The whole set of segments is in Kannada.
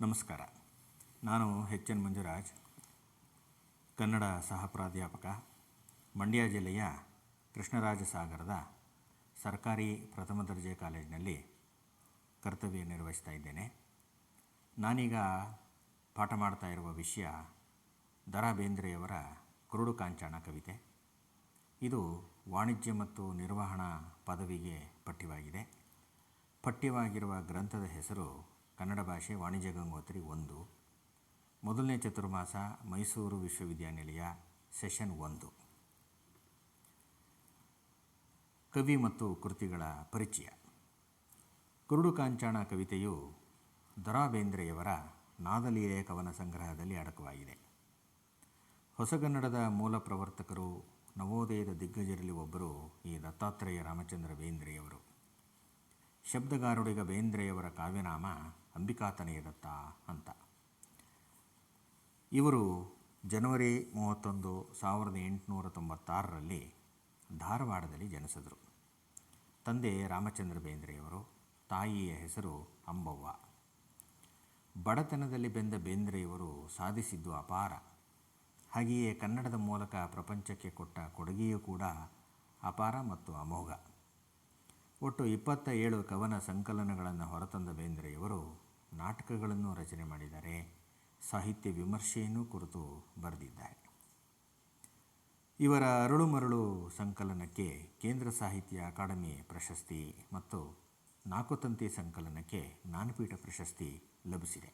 ನಮಸ್ಕಾರ. ನಾನು ಎಚ್ ಎನ್ ಮಂಜುರಾಜ್, ಕನ್ನಡ ಸಹ ಪ್ರಾಧ್ಯಾಪಕ ಮಂಡ್ಯ ಜಿಲ್ಲೆಯ ಕೃಷ್ಣರಾಜ ಸಾಗರದ ಸರ್ಕಾರಿ ಪ್ರಥಮ ದರ್ಜೆ ಕಾಲೇಜಿನಲ್ಲಿ ಕರ್ತವ್ಯ ನಿರ್ವಹಿಸ್ತಾ ಇದ್ದೇನೆ. ನಾನೀಗ ಪಾಠ ಮಾಡ್ತಾ ಇರುವ ವಿಷಯ ದರಾ ಬೇಂದ್ರೆಯವರ ಕುರುಡು ಕಾಂಚಾಣ ಕವಿತೆ. ಇದು ವಾಣಿಜ್ಯ ಮತ್ತು ನಿರ್ವಹಣಾ ಪದವಿಗೆ ಪಠ್ಯವಾಗಿದೆ. ಪಠ್ಯವಾಗಿರುವ ಗ್ರಂಥದ ಹೆಸರು ಕನ್ನಡ ಭಾಷೆ ವಾಣಿಜ್ಯ ಗಂಗೋತ್ರಿ ಒಂದು. ಮೊದಲನೇ ಚತುರ್ಮಾಸ ಮೈಸೂರು ವಿಶ್ವವಿದ್ಯಾನಿಲಯ ಸೆಷನ್ ಒಂದು. ಕವಿ ಮತ್ತು ಕೃತಿಗಳ ಪರಿಚಯ. ಕುರುಡು ಕಾಂಚಾಣ ಕವಿತೆಯು ದರಾ ಬೇಂದ್ರೆಯವರ ನಾದಲೀಲೆ ಕವನ ಸಂಗ್ರಹದಲ್ಲಿ ಅಡಕವಾಗಿದೆ. ಹೊಸಗನ್ನಡದ ಮೂಲ ಪ್ರವರ್ತಕರು, ನವೋದಯದ ದಿಗ್ಗಜರಲ್ಲಿ ಒಬ್ಬರು ಈ ದತ್ತಾತ್ರೇಯ ರಾಮಚಂದ್ರ ಬೇಂದ್ರೆಯವರು. ಶಬ್ದಗಾರುಡಿಗ ಬೇಂದ್ರೆಯವರ ಕಾವ್ಯನಾಮ ಅಂಬಿಕಾತನಯ ದತ್ತ ಅಂತ. ಇವರು ಜನವರಿ ಮೂವತ್ತೊಂದು ಸಾವಿರದ ಎಂಟುನೂರ ತೊಂಬತ್ತಾರರಲ್ಲಿ ಧಾರವಾಡದಲ್ಲಿ ಜನಿಸಿದರು. ತಂದೆ ರಾಮಚಂದ್ರ ಬೇಂದ್ರೆಯವರು, ತಾಯಿಯ ಹೆಸರು ಅಂಬವ್ವ. ಬಡತನದಲ್ಲಿ ಬೆಂದ ಬೇಂದ್ರೆಯವರು ಸಾಧಿಸಿದ್ದು ಅಪಾರ. ಹಾಗೆಯೇ ಕನ್ನಡದ ಮೂಲಕ ಪ್ರಪಂಚಕ್ಕೆ ಕೊಟ್ಟ ಕೊಡುಗೆಯೂ ಕೂಡ ಅಪಾರ ಮತ್ತು ಅಮೋಘ. ಒಟ್ಟು ಇಪ್ಪತ್ತ ಏಳು ಕವನ ಸಂಕಲನಗಳನ್ನು ಹೊರತಂದ ಬೇಂದ್ರೆಯವರು ನಾಟಕಗಳನ್ನು ರಚನೆ ಮಾಡಿದ್ದಾರೆ ಸಾಹಿತ್ಯ ವಿಮರ್ಶೆಯನ್ನು ಕುರಿತು ಬರೆದಿದ್ದಾರೆ. ಇವರ ಅರಳು ಮರಳು ಸಂಕಲನಕ್ಕೆ ಕೇಂದ್ರ ಸಾಹಿತ್ಯ ಅಕಾಡೆಮಿ ಪ್ರಶಸ್ತಿ ಮತ್ತು ನಾಕುತಂತಿ ಸಂಕಲನಕ್ಕೆ ಜ್ಞಾನಪೀಠ ಪ್ರಶಸ್ತಿ ಲಭಿಸಿದೆ.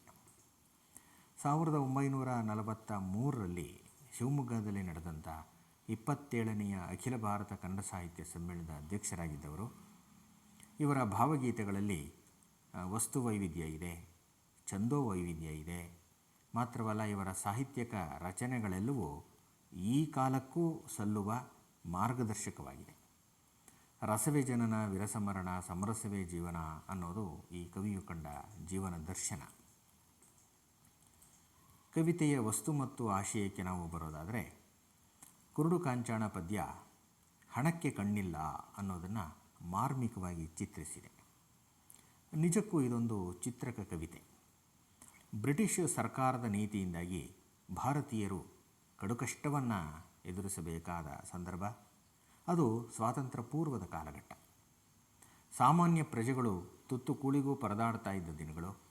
ಸಾವಿರದ ಒಂಬೈನೂರ ನಲವತ್ತ ಮೂರರಲ್ಲಿ ಶಿವಮೊಗ್ಗದಲ್ಲಿ ನಡೆದಂಥ ಇಪ್ಪತ್ತೇಳನೆಯ ಅಖಿಲ ಭಾರತ ಕನ್ನಡ ಸಾಹಿತ್ಯ ಸಮ್ಮೇಳನದ ಅಧ್ಯಕ್ಷರಾಗಿದ್ದವರು. ಇವರ ಭಾವಗೀತೆಗಳಲ್ಲಿ ವಸ್ತು ವೈವಿಧ್ಯ ಇದೆ ಛಂದೋ ವೈವಿಧ್ಯ ಇದೆ. ಮಾತ್ರವಲ್ಲ ಇವರ ಸಾಹಿತ್ಯಕ ರಚನೆಗಳೆಲ್ಲವೂ ಈ ಕಾಲಕ್ಕೂ ಸಲ್ಲುವ ಮಾರ್ಗದರ್ಶಕವಾಗಿದೆ. ರಸವೇ ಜನನ, ವಿರಸಮರಣ, ಸಮರಸವೇ ಜೀವನ ಅನ್ನೋದು ಈ ಕವಿಯು ಕಂಡ ಜೀವನ ದರ್ಶನ. ಕವಿತೆಯ ವಸ್ತು ಮತ್ತು ಆಶಯಕ್ಕೆ ನಾವು ಬರೋದಾದರೆ, ಕುರುಡು ಕಾಂಚಾಣ ಪದ್ಯ ಹಣಕ್ಕೆ ಕಣ್ಣಿಲ್ಲ ಅನ್ನೋದನ್ನು ಮಾರ್ಮಿಕವಾಗಿ ಚಿತ್ರಿಸಿದೆ. ನಿಜಕ್ಕೂ ಇದೊಂದು ಚಿತ್ರಕ ಕವಿತೆ. ಬ್ರಿಟಿಷ್ ಸರ್ಕಾರದ ನೀತಿಯಿಂದಾಗಿ ಭಾರತೀಯರು ಕಡುಕಷ್ಟವನ್ನು ಎದುರಿಸಬೇಕಾದ ಸಂದರ್ಭ. ಅದು ಸ್ವಾತಂತ್ರ್ಯ ಪೂರ್ವದ ಕಾಲಘಟ್ಟ. ಸಾಮಾನ್ಯ ಪ್ರಜೆಗಳು ತುತ್ತು ಕೂಳಿಗೂ ಪರದಾಡ್ತಾ ಇದ್ದ ದಿನಗಳು.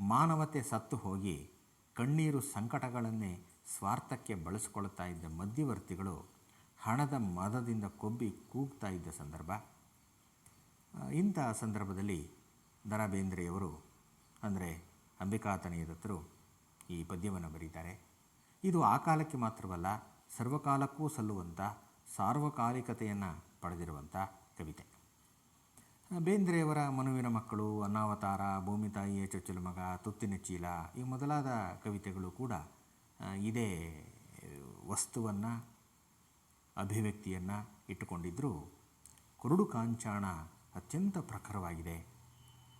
ಮಾನವತೆ ಸತ್ತು ಹೋಗಿ ಕಣ್ಣೀರು ಸಂಕಟಗಳನ್ನೇ ಸ್ವಾರ್ಥಕ್ಕೆ ಬಳಸಿಕೊಳ್ತಾ ಇದ್ದ ಮಧ್ಯವರ್ತಿಗಳು ಹಣದ ಮದದಿಂದ ಕೊಬ್ಬಿ ಕೂಗ್ತಾ ಇದ್ದ ಸಂದರ್ಭ. ಇಂಥ ಸಂದರ್ಭದಲ್ಲಿ ದರಾ ಬೇಂದ್ರೆಯವರು ಅಂದರೆ ಅಂಬಿಕಾತನಯ ದತ್ತರು, ಈ ಪದ್ಯವನ್ನು ಬರೀತಾರೆ. ಇದು ಆ ಕಾಲಕ್ಕೆ ಮಾತ್ರವಲ್ಲ, ಸರ್ವಕಾಲಕ್ಕೂ ಸಲ್ಲುವಂಥ ಸಾರ್ವಕಾಲಿಕತೆಯನ್ನು ಪಡೆದಿರುವಂಥ ಕವಿತೆ. ಬೇಂದ್ರೆಯವರ ಮನುವಿನ ಮಕ್ಕಳು ಅನ್ನಾವತಾರ ಭೂಮಿ ತಾಯಿಯ ಚೊಚ್ಚಲ ಮಗ, ತುತ್ತಿನ ಚೀಲ, ಈ ಮೊದಲಾದ ಕವಿತೆಗಳು ಕೂಡ ಇದೇ ವಸ್ತುವನ್ನು, ಅಭಿವ್ಯಕ್ತಿಯನ್ನು ಇಟ್ಟುಕೊಂಡಿದ್ದರೂ ಕುರುಡು ಕಾಂಚಾಣ ಅತ್ಯಂತ ಪ್ರಖರವಾಗಿದೆ.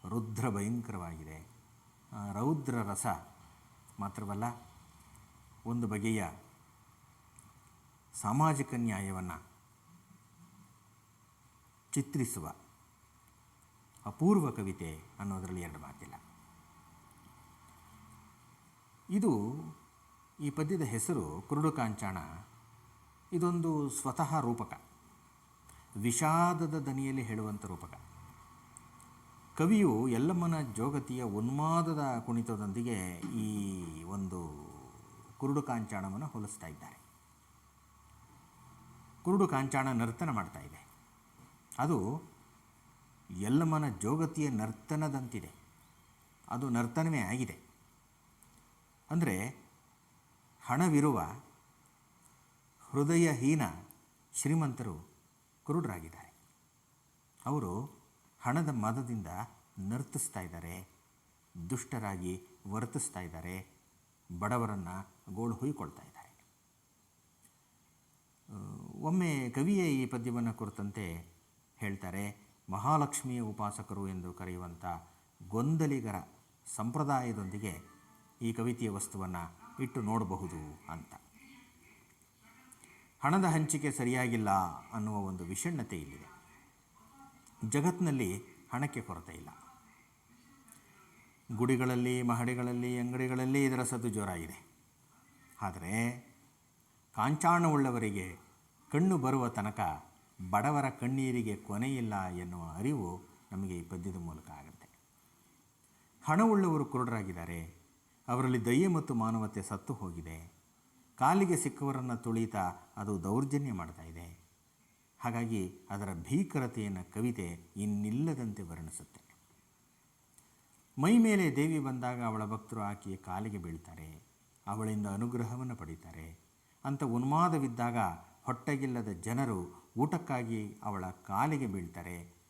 ರುದ್ರ ಭಯಂಕರವಾಗಿದೆ. ರೌದ್ರ ರಸ ಮಾತ್ರವಲ್ಲ, ಒಂದು ಬಗೆಯ ಸಾಮಾಜಿಕ ನ್ಯಾಯವನ್ನು ಚಿತ್ರಿಸುವ ಅಪೂರ್ವ ಕವಿತೆ ಅನ್ನೋದರಲ್ಲಿ ಎರಡು ಮಾತಿಲ್ಲ. ಇದು ಈ ಪದ್ಯದ ಹೆಸರು ಕುರುಡು ಕಾಂಚಾಣ. ಇದೊಂದು ಸ್ವತಃ ರೂಪಕ. ವಿಷಾದದ ದನಿಯಲ್ಲಿ ಹೇಳುವಂಥ ರೂಪಕ. ಕವಿಯು ಯಲ್ಲಮ್ಮನ ಜೋಗತಿಯ ಉನ್ಮಾದದ ಕುಣಿತದೊಂದಿಗೆ ಈ ಒಂದು ಕುರುಡು ಕಾಂಚಾಣವನ್ನು ಹೋಲಿಸ್ತಾ ಇದ್ದಾರೆ. ಕುರುಡು ಕಾಂಚಾಣ ನರ್ತನ ಮಾಡ್ತಾ ಇದೆ. ಅದು ಯಲ್ಲಮ್ಮನ ಜೋಗತಿಯ ನರ್ತನದಂತಿದೆ. ಅದು ನರ್ತನವೇ ಆಗಿದೆ. ಅಂದರೆ ಹಣವಿರುವ ಹೃದಯಹೀನ ಶ್ರೀಮಂತರು ಕುರುಡರಾಗಿದ್ದಾರೆ. ಅವರು ಹಣದ ಮದದಿಂದ ನರ್ತಿಸ್ತಾ ಇದ್ದಾರೆ, ದುಷ್ಟರಾಗಿ ವರ್ತಿಸ್ತಾ ಇದ್ದಾರೆ, ಬಡವರನ್ನು ಗೋಳು ಹುಯ್ಕೊಳ್ತಾ ಇದ್ದಾರೆ. ಒಮ್ಮೆ ಕವಿಯೇ ಈ ಪದ್ಯವನ್ನು ಕುರಿತಂತೆ ಹೇಳ್ತಾರೆ ಮಹಾಲಕ್ಷ್ಮಿಯ ಉಪಾಸಕರು ಎಂದು ಕರೆಯುವಂಥ ಗೊಂದಲಿಗರ ಸಂಪ್ರದಾಯದೊಂದಿಗೆ ಈ ಕವಿತೆಯ ವಸ್ತುವನ್ನು ಇಟ್ಟು ನೋಡಬಹುದು ಅಂತ. ಹಣದ ಹಂಚಿಕೆ ಸರಿಯಾಗಿಲ್ಲ ಅನ್ನುವ ಒಂದು ವಿಷಣ್ಣತೆ ಇಲ್ಲಿದೆ. ಜಗತ್ತಿನಲ್ಲಿ ಹಣಕ್ಕೆ ಕೊರತೆ ಇಲ್ಲ. ಗುಡಿಗಳಲ್ಲಿ, ಮಹಡಿಗಳಲ್ಲಿ, ಅಂಗಡಿಗಳಲ್ಲಿ ಇದರ ಸದ್ದು ಜೋರಾಗಿದೆ. ಆದರೆ ಕಾಂಚಾಣವುಳ್ಳವರಿಗೆ ಕಣ್ಣು ಬರುವ ತನಕ ಬಡವರ ಕಣ್ಣೀರಿಗೆ ಕೊನೆಯಿಲ್ಲ ಎನ್ನುವ ಅರಿವು ನಮಗೆ ಈ ಪದ್ಯದ ಮೂಲಕ ಆಗುತ್ತೆ. ಹಣವುಳ್ಳವರು ಕುರುಡರಾಗಿದ್ದಾರೆ. ಅವರಲ್ಲಿ ದಯ್ಯ ಮತ್ತು ಮಾನವತೆ ಸತ್ತು ಹೋಗಿದೆ. ಕಾಲಿಗೆ ಸಿಕ್ಕವರನ್ನು ತುಳಿತಾ ಅದು ದೌರ್ಜನ್ಯ ಮಾಡ್ತಾ ಇದೆ. ಹಾಗಾಗಿ ಅದರ ಭೀಕರತೆಯನ್ನು ಕವಿತೆ ಇನ್ನಿಲ್ಲದಂತೆ ವರ್ಣಿಸುತ್ತೆ. ಮೈ ಮೇಲೆ ದೇವಿ ಬಂದಾಗ ಅವಳ ಭಕ್ತರು ಆಕೆಯ ಕಾಲಿಗೆ ಬೀಳ್ತಾರೆ, ಅವಳಿಂದ ಅನುಗ್ರಹವನ್ನು ಪಡೀತಾರೆ. ಅಂತ ಉನ್ಮಾದವಿದ್ದಾಗ ಹೊಟ್ಟೆಗಿಲ್ಲದ ಜನರು ಊಟಕ್ಕಾಗಿ ಅವಳ ಕಾಲಿಗೆ ಬೀಳ್ತಾರೆ.